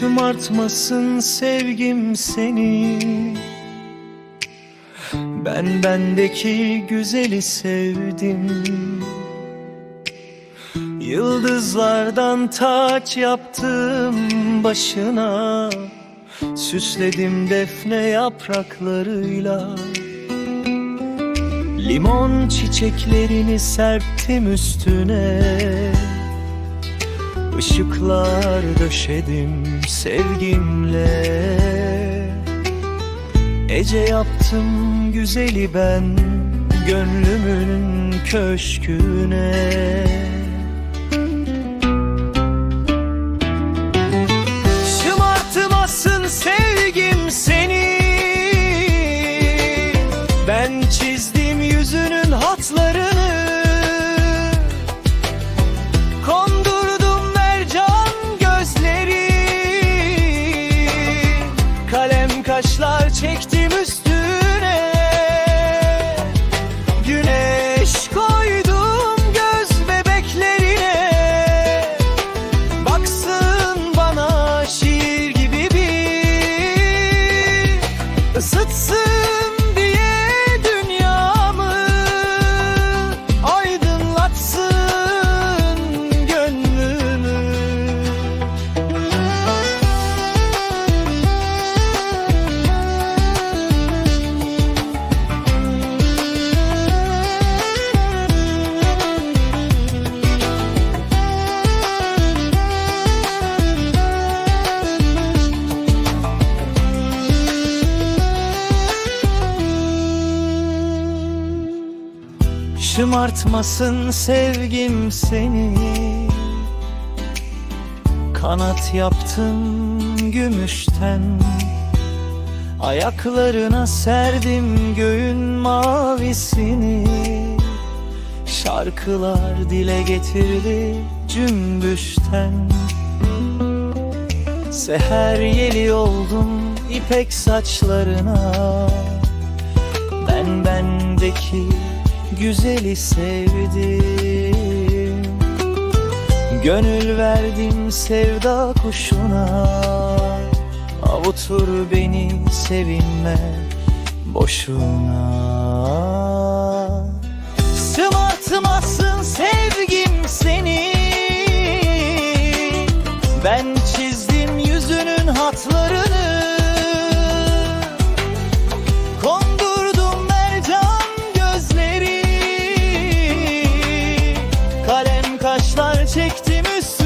Şımartmasın sevgim seni. Ben bendeki güzeli sevdim. Yıldızlardan taç yaptım başına. Süsledim defne yapraklarıyla. Limon çiçeklerini serptim üstüne Işıklar döşedim sevgimle. Ece yaptım güzeli ben Gönlümün köşküne Kalem kaşlar Şımartmasın sevgim seni. Kanat yaptım gümüşten. Ayaklarına serdim göğün mavisini. Şarkılar dile getirdi cümbüşten. Seher yeli oldum ipek saçlarına. Ben bendeki güzeli sevdim. Gönül verdim sevda kuşuna. Avutur beni sevinme boşuna. Sımartmasın sevgim çektim üstüne